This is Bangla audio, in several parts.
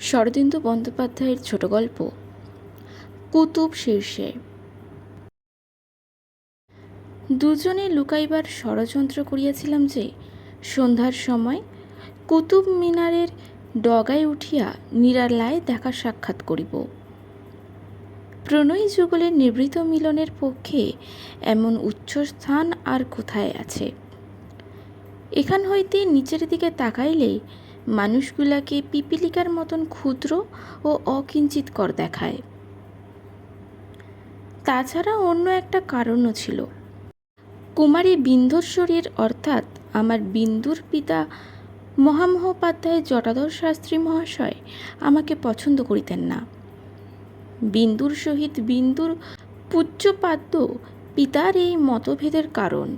শরদিন্দু বন্দ্যোপাধ্যায়ের ছোট গল্প, কুতুব শীর্ষে। দুজনে লুকাইবার ষড়যন্ত্র করিয়াছিলাম যে, সন্ধ্যার সময় কুতুব মিনারের ডগায় উঠিয়া নিরালায় দেখা সাক্ষাৎ করিব। প্রণয়ী যুগলের নিবৃত মিলনের পক্ষে এমন উচ্চ স্থান আর কোথায় আছে? এখান হইতে নিচের দিকে তাকাইলে মানুষগুলাকে পিপিলিকার মতন ক্ষুদ্র ও অকিঞ্চিতকর দেখায়। তাছাড়া অন্য একটা কারণও ছিল। কুমারী বিন্ধস্বরীর অর্থাৎ আমার বিন্দুর পিতা মহামহোপাধ্যায় জটাধর শাস্ত্রী মহাশয় আমাকে পছন্দ করিতেন না। বিন্দুর সহিত বিন্দুর পূজ্যপাদ্য পিতার এই মতভেদের কারণ।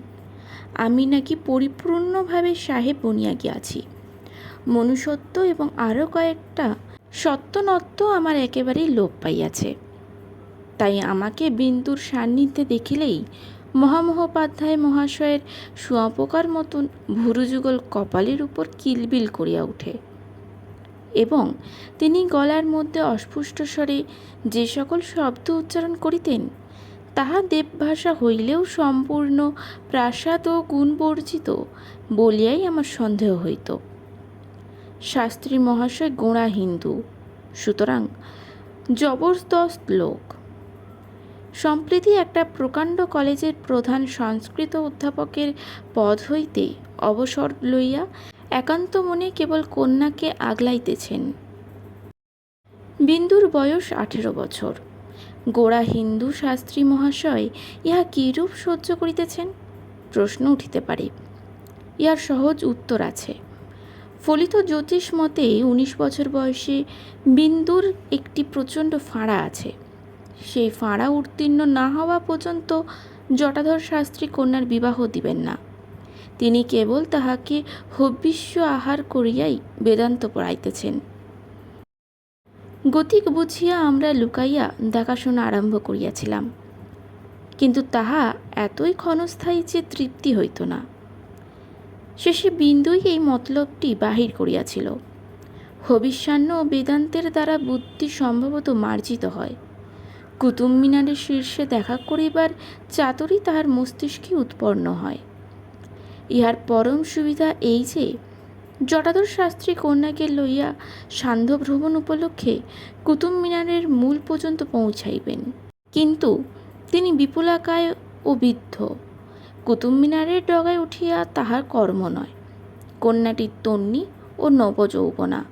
আমি নাকি পরিপূর্ণভাবে সাহেব বনিয়া গিয়াছি। মনুষ্যত্ব এবং আরও কয়েকটা সত্যনত্ব আমার একেবারেই লোপ পাইয়াছে। তাই আমাকে বিন্দুর সান্নিধ্যে দেখিলেই মহামহোপাধ্যায় মহাশয়ের শুঁয়াপোকার মতন ভুরুযুগল কপালের উপর কিলবিল করিয়া ওঠে এবং তিনি গলার মধ্যে অস্ফুষ্ট স্বরে যে সকল শব্দ উচ্চারণ করিতেন, তাহা দেবভাষা হইলেও সম্পূর্ণ প্রাসাদ ও গুণবর্জিত বলিয়াই আমার সন্দেহ হইত। শাস্ত্রী মহাশয় গোঁড়া হিন্দু। সুতরাং জবরদস্ত লোক। সম্প্রতি একটা প্রকাণ্ড কলেজের প্রধান সংস্কৃত অধ্যাপকের পদ হইতে অবসর লইয়া একান্ত মনে কেবল কন্যাকে আগলাইতেছেন। বিন্দুর বয়স আঠেরো বছর। গোড়া হিন্দু শাস্ত্রী মহাশয় ইহা কিরূপ সহ্য করিতেছেন? প্রশ্ন উঠিতে পারে। ইহার সহজ উত্তর আছে। ফলিত জ্যোতিষ মতে উনিশ বছর বয়সে বিন্দুর একটি প্রচণ্ড ফাঁড়া আছে। সেই ফাঁড়া উত্তীর্ণ না হওয়া পর্যন্ত জটাধর শাস্ত্রী কন্যার বিবাহ দিবেন না। তিনি কেবল তাহাকে হব্বিষ্য আহার করিয়াই বেদান্ত পড়াইতেছেন। গতিক বুঝিয়া আমরা লুকাইয়া দেখাশোনা আরম্ভ করিয়াছিলাম। কিন্তু তাহা এতই ক্ষণস্থায়ী যে তৃপ্তি হইত না। শেষে বিন্দুই এই মতলবটি বাহির করিয়াছিল। হবিষ্যান্ন ও বেদান্তের দ্বারা বুদ্ধি সম্ভবত মার্জিত হয়। কুতুব মিনারের শীর্ষে দেখা করিবার চাতুরি তাহার মস্তিষ্কে উৎপন্ন হয়। ইহার পরম সুবিধা এই যে জটাধর শাস্ত্রী কন্যাকে লইয়া সান্ধ্য ভ্রমণ উপলক্ষে কুতুব মিনারের মূল পর্যন্ত পৌঁছাইবেন। কিন্তু তিনি বিপুলাকায় ও বৃদ্ধ। কুতুব মিনারের ডগায় উঠিয়া তাহার কর্ম নয়। কন্যাটির তন্নি ও নবযৌবনা।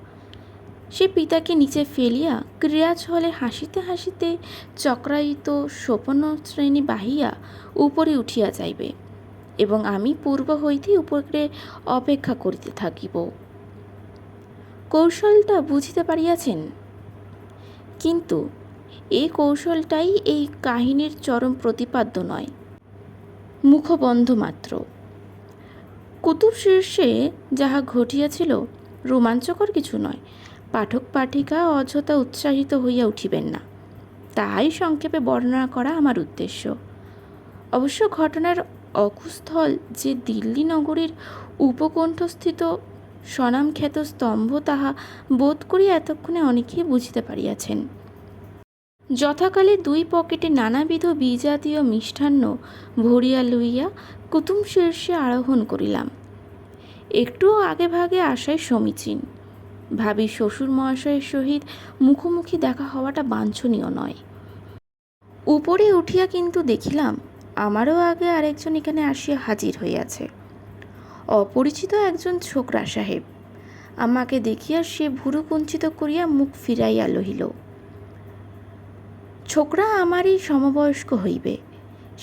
সে পিতাকে নিচে ফেলিয়া ক্রীড়াছলে হাসিতে হাসিতে চক্রায়িত সোপন শ্রেণি বাহিয়া উপরে উঠিয়া যাইবে এবং আমি পূর্ব হইতে উপরে অপেক্ষা করিতে থাকিব। কৌশলটা বুঝিতে পারিয়াছেন? কিন্তু এই কৌশলটাই এই কাহিনীর চরম প্রতিপাদ্য নয়। মুখবন্ধ মাত্র। কুতুব শীর্ষে যাহা ঘটিয়াছিল, রোমাঞ্চকর কিছু নয়। পাঠক পাঠিকা অযথা উৎসাহিত হইয়া উঠিবেন না। তাই সংক্ষেপে বর্ণনা করা আমার উদ্দেশ্য। অবশ্য ঘটনার অকুস্থল যে দিল্লি নগরীর উপকণ্ঠস্থিত স্বনামখ্যাত স্তম্ভ, তাহা বোধ করি এতক্ষণে অনেকেই বুঝিতে পারিয়াছেন। যথাকালে দুই পকেটে নানাবিধ বিজাতীয় মিষ্টান্ন ভরিয়া লইয়া কুতুম শীর্ষে আরোহণ করিলাম। একটুও আগে ভাগে আসাই সমীচীন। ভাবি শ্বশুর মহাশয়ের সহিত মুখোমুখি দেখা হওয়াটা বাঞ্ছনীয় নয়। উপরে উঠিয়া কিন্তু দেখিলাম, আমারও আগে আরেকজন এখানে আসিয়া হাজির হইয়াছে। অপরিচিত একজন ছোকরা সাহেব। আমাকে দেখিয়া সে ভুরু কুঞ্চিত করিয়া মুখ ফিরাইয়া লহিল। ছোকরা আমারই সমবয়স্ক হইবে।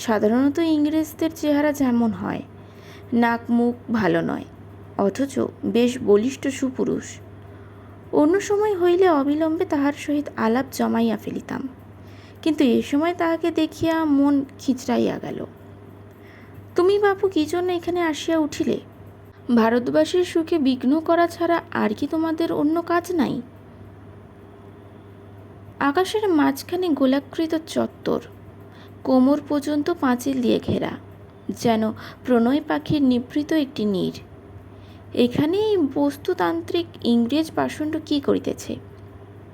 সাধারণত ইংরেজদের চেহারা যেমন হয়, নাক মুখ ভালো নয়, অথচ বেশ বলিষ্ঠ সুপুরুষ। অন্য সময় হইলে অবিলম্বে তাহার সহিত আলাপ জমাইয়া ফেলিতাম, কিন্তু এ সময় তাহাকে দেখিয়া মন খিচড়াইয়া গেল। তুমি বাপু, কি জন্য এখানে আসিয়া উঠিলে? ভারতবাসীর সুখে বিঘ্ন করা ছাড়া আর কি তোমাদের অন্য কাজ নাই? আকাশের মাঝখানে গোলাকৃত চত্বর, কোমর পর্যন্ত পাঁচিল দিয়ে ঘেরা, যেন প্রণয় পাখির নিভৃত একটি নীড় এখানে এই বস্তুতান্ত্রিক ইংরেজ পাষণ্ড কী করিতেছে?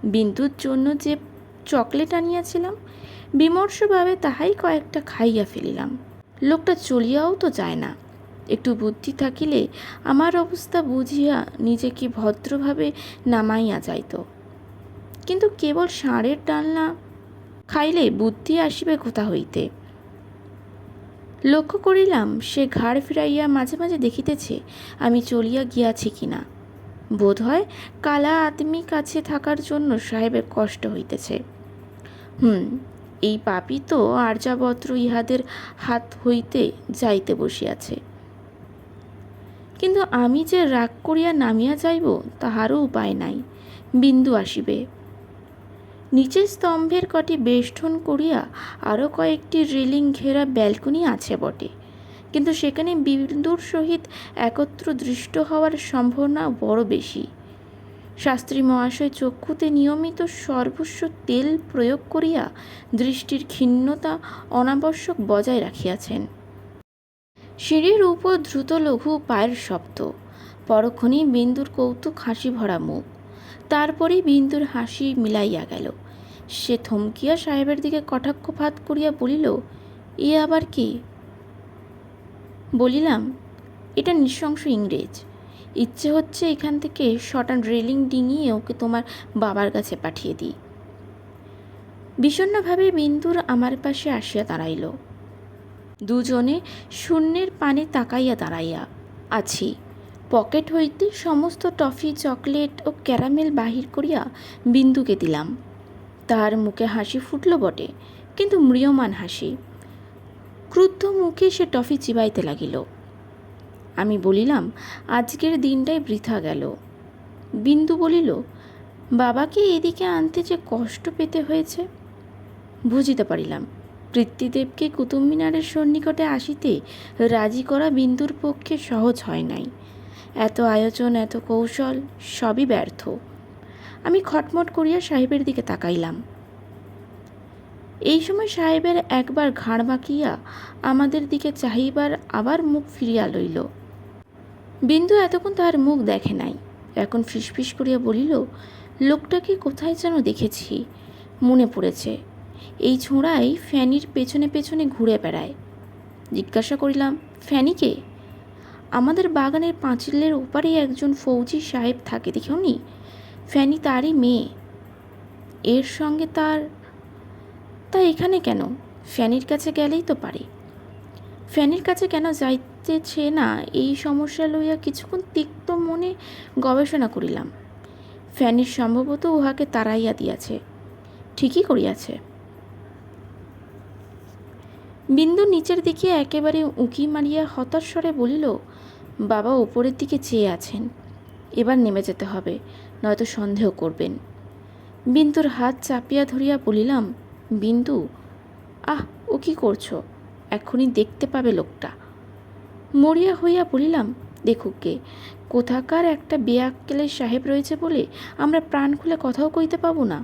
বিন্দুর জন্য যে চকলেট আনিয়াছিলাম, বিমর্ষভাবে তাহাই কয়েকটা খাইয়া ফেলিলাম। লোকটা চলিয়াও তো যায় না। একটু বুদ্ধি থাকিলে আমার অবস্থা বুঝিয়া নিজেকে ভদ্রভাবে নামাইয়া যাইত। কিন্তু কেবল ষাঁড়ের ডালনা খাইলে বুদ্ধি আসিবে কোথা হইতে? লক্ষ্য করিলাম, সে ঘাড় ফিরাইয়া মাঝে মাঝে দেখিতেছে, আমি চলিয়া গিয়াছি কিনা। বোধ হয় কালা আদমি কাছে থাকার জন্য সাহেবের কষ্ট হইতেছে। হুম, এই পাপি তো আর্যাবত্র ইহাদের হাত হইতে যাইতে বসিয়াছে। কিন্তু আমি যে রাগ করিয়া নামিয়া যাইব, তাহারও উপায় নাই। বিন্দু আসিবে। নিচের স্তম্ভের কটি বেষ্টন করিয়া আরও কয়েকটি রেলিং ঘেরা ব্যালকনি আছে বটে। কিন্তু সেখানে বিন্দুর সহিত একত্র দৃষ্ট হওয়ার সম্ভাবনা বড় বেশি। শাস্ত্রী মহাশয় চক্ষুতে নিয়মিত সর্বস্ব তেল প্রয়োগ করিয়া দৃষ্টির ক্ষীণতা অনাবশ্যক বজায় রাখিয়াছেন। সিঁড়ির উপর দ্রুত লঘু পায়ের শব্দ। পরক্ষণেই বিন্দুর কৌতুক হাসি ভরা মুখ। তারপরেই বিন্দুর হাসি মিলাইয়া গেল। সে থমকিয়া সাহেবের দিকে কটাক্ষ কটাক্ষপাত করিয়া বলিল, এ আবার কি? বলিলাম, এটা নৃশংস ইংরেজ। ইচ্ছে হচ্ছে এখান থেকে শটান রেলিং ডিঙিয়ে ওকে তোমার বাবার কাছে পাঠিয়ে দিই। বিষণ্ণভাবে বিন্দুর আমার পাশে আসিয়া দাঁড়াইল। দুজনে শূন্যের পানে তাকাইয়া দাঁড়াইয়া আছি। পকেট হইতে সমস্ত টফি, চকলেট ও ক্যারামেল বাহির করিয়া বিন্দুকে দিলাম। তাহার মুখে হাসি ফুটল বটে, কিন্তু ম্রিয়মান হাসি। ক্রুদ্ধ মুখে সে টফি চিবাইতে লাগিল। আমি বলিলাম, আজকের দিনটাই বৃথা গেল। বিন্দু বলিল, বাবাকে এদিকে আনতে যে কষ্ট পেতে হয়েছে? বুঝিতে পারিলাম, পৃথ্বীদেবকে কুতুব মিনারের সন্নিকটে আসিতে রাজি করা বিন্দুর পক্ষে সহজ হয় নাই। এত আয়োজন, এত কৌশল, সবই ব্যর্থ। আমি খটমট করিয়া সাহেবের দিকে তাকাইলাম। এই সময় সাহেবের একবার ঘাড় বাঁকিয়া আমাদের দিকে চাহিবার আবার মুখ ফিরিয়া লইল। বিন্দু এতক্ষণ তাহার মুখ দেখে নাই। এখন ফিসফিস করিয়া বলিল লোকটাকে কোথায় যেন দেখেছি? মনে পড়েছে। এই ছোঁড়াই ফ্যানির পেছনে পেছনে ঘুরে বেড়ায়। জিজ্ঞাসা করিলাম ফ্যানিকে আমাদের বাগানের পাঁচিলের ওপারে একজন ফৌজি সাহেব থাকে, দেখেওনি? ফ্যানি তারই মেয়ে। এর সঙ্গে তার, তা এখানে কেন? ফ্যানির কাছে গেলেই তো পারে। ফ্যানির কাছে কেন যাইতেছে না? এই সমস্যা লইয়া কিছুক্ষণ তিক্ত মনে গবেষণা করিলাম। ফ্যানির সম্ভবত উহাকে তাড়াইয়া দিয়াছে। ঠিকই করিয়াছে। বিন্দু নিচের দিকে একেবারে উঁকি মারিয়া হতাশ স্বরে বলিল, বাবা ওপরের দিকে চেয়ে আছেন। এবার নেমে যেতে হবে। নয়তো সন্দেহ করবেন। বিন্দুর হাত চাপিয়া ধরিয়া বলিলাম, বিন্দু, আহ, ও কি করছ? এখনই দেখতে পাবে লোকটা। মরিয়া হইয়া বলিলাম, দেখুক গে, কোথাকার একটা বেয়াক্কেলের সাহেব রয়েছে বলে আমরা প্রাণ খুলে কথাও কইতে পাবো না।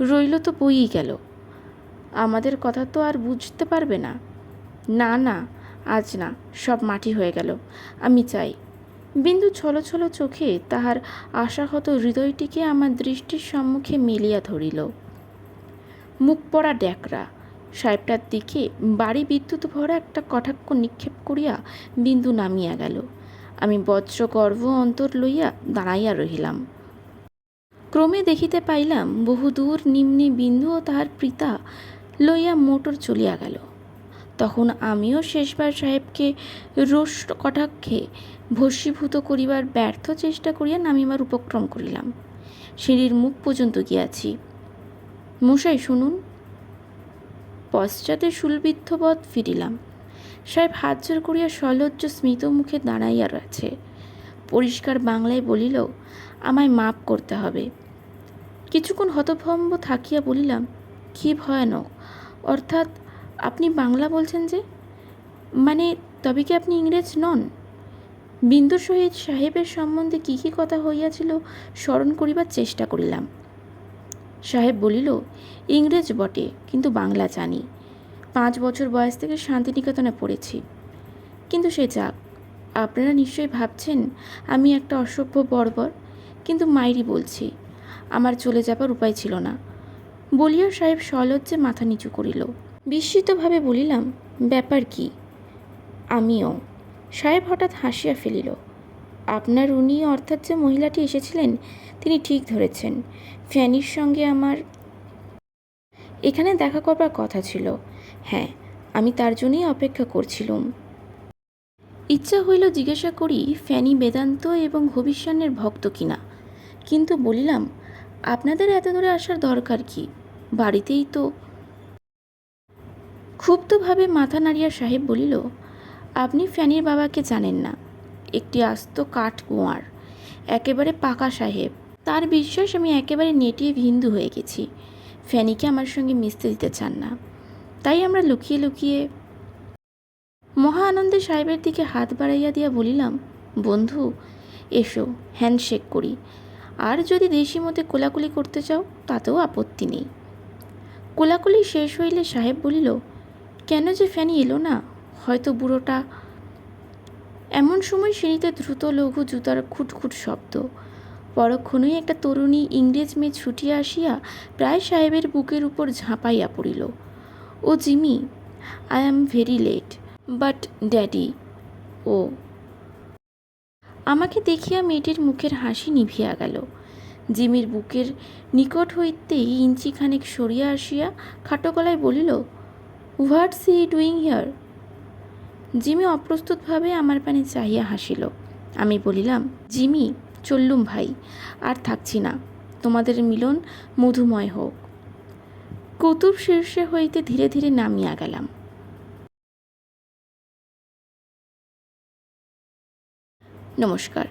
রইল তো বইই গেল। আমাদের কথা তো আর বুঝতে পারবে না। না না, আজ না, সব মাটি হয়ে গেল। আমি চাই বিন্দু ছলো ছলো চোখে তাহার আশাহত হৃদয়টিকে আমার দৃষ্টির সম্মুখে মিলিয়া ধরিল। মুখ পড়া ড্যাকরা। সাহেবটার দিকে বাড়ি বিদ্যুৎ ভরা একটা কটাক্ষ নিক্ষেপ করিয়া বিন্দু নামিয়া গেল। আমি বজ্র গর্ভ অন্তর লইয়া দাঁড়াইয়া রহিলাম। ক্রমে দেখিতে পাইলাম বহুদূর নিম্নে বিন্দু ও তাহার পিতা লইয়া মোটর চলিয়া গেল। তখন আমিও শেষবার সাহেবকে রোষ কটাক্ষে ভস্মীভূত করিবার ব্যর্থ চেষ্টা করিয়া নামিবার উপক্রম করিলাম। সিঁড়ির মুখ পর্যন্ত গিয়াছি। মশাই, শুনুন। পশ্চাতে শুলবিদ্ধবৎ ফিরিলাম। সাহেব হাত জোর করিয়া সলজ্জ স্মিত মুখে দাঁড়াইয়া রয়েছে। পরিষ্কার বাংলায় বলিল, আমায় মাপ করতে হবে। কিছুক্ষণ হতভম্ব থাকিয়া বলিলাম, কি ভয়ানক! অর্থাৎ আপনি বাংলা বলছেন যে? মানে তবে কি আপনি ইংরেজ নন? বিন্দুর সহিত সাহেবের সম্বন্ধে কী কী কথা হইয়াছিল স্মরণ করিবার চেষ্টা করিলাম। সাহেব বলিল, ইংরেজ বটে, কিন্তু বাংলা জানি। পাঁচ বছর বয়স থেকে শান্তিনিকেতনে পড়েছি। কিন্তু সে যাক, আপনারা নিশ্চয়ই ভাবছেন আমি একটা অসভ্য বর্বর, কিন্তু মাইরি বলছি, আমার চলে যাবার উপায় ছিল না। বলিয়া সাহেব সলজ্জে মাথা নিচু করিল। বিস্মিতভাবে বলিলাম, ব্যাপার কি? আমিও। সাহেব হঠাৎ হাসিয়া ফেলিল, আপনার উনি অর্থাৎ যে মহিলাটি এসেছিলেন, তিনি ঠিক ধরেছেন। ফ্যানির সঙ্গে আমার এখানে দেখা করবার কথা ছিল। হ্যাঁ আমি তার জন্যই অপেক্ষা করছিলুম। ইচ্ছা হইল জিজ্ঞাসা করি, ফ্যানি বেদান্ত এবং ভবিষ্যানের ভক্ত কিনা কিন্তু বলিলাম, আপনাদের এত দূরে আসার দরকার কি? বাড়িতেই তো ক্ষুব্ধভাবে মাথা নাড়িয়া সাহেব বলিল, আপনি ফ্যানির বাবাকে জানেন না। একটি আস্ত কাঠ কুঁয়ার একেবারে পাকা সাহেব। তার বিশ্বাস, আমি একেবারে নেটিভ হিন্দু হয়ে গেছি। ফ্যানিকে আমার সঙ্গে মিশতে দিতে চান না। তাই আমরা লুকিয়ে লুকিয়ে মহা আনন্দে সাহেবের দিকে হাত বাড়াইয়া দিয়া বলিলাম, বন্ধু, এসো, হ্যান্ডশেক করি। আর যদি দেশি মতে কোলাকুলি করতে চাও, তাতেও আপত্তি নেই। কোলাকুলি শেষ হইলে সাহেব বলিল কেন যে ফ্যানি এলো না? হয়তো বুড়োটা এমন সময় সিঁড়িতে দ্রুত লঘু জুতার খুটখুট শব্দ। পরক্ষণেই একটা তরুণী ইংরেজ মেয়ে ছুটিয়া আসিয়া প্রায় সাহেবের বুকের উপর ঝাঁপাইয়া পড়িল। ও Jimmy, I am very late, but daddy, oh. আমাকে দেখিয়া মেয়েটির মুখের হাসি নিভিয়া গেল। জিমির বুকের নিকট হইতেই ইঞ্চিখানেক সরিয়া আসিয়া খাটো গলায় বলিল what's he doing here? Jimmy অপ্রস্তুতভাবে আমার পানে চাহিয়া হাসিল। আমি বলিলাম, জিমি, চললুম ভাই, আর থাকছি না। তোমাদের মিলন মধুময় হোক। কৌতুব শীর্ষে হইতে ধীরে ধীরে নামিয়া গেলাম। নমস্কার।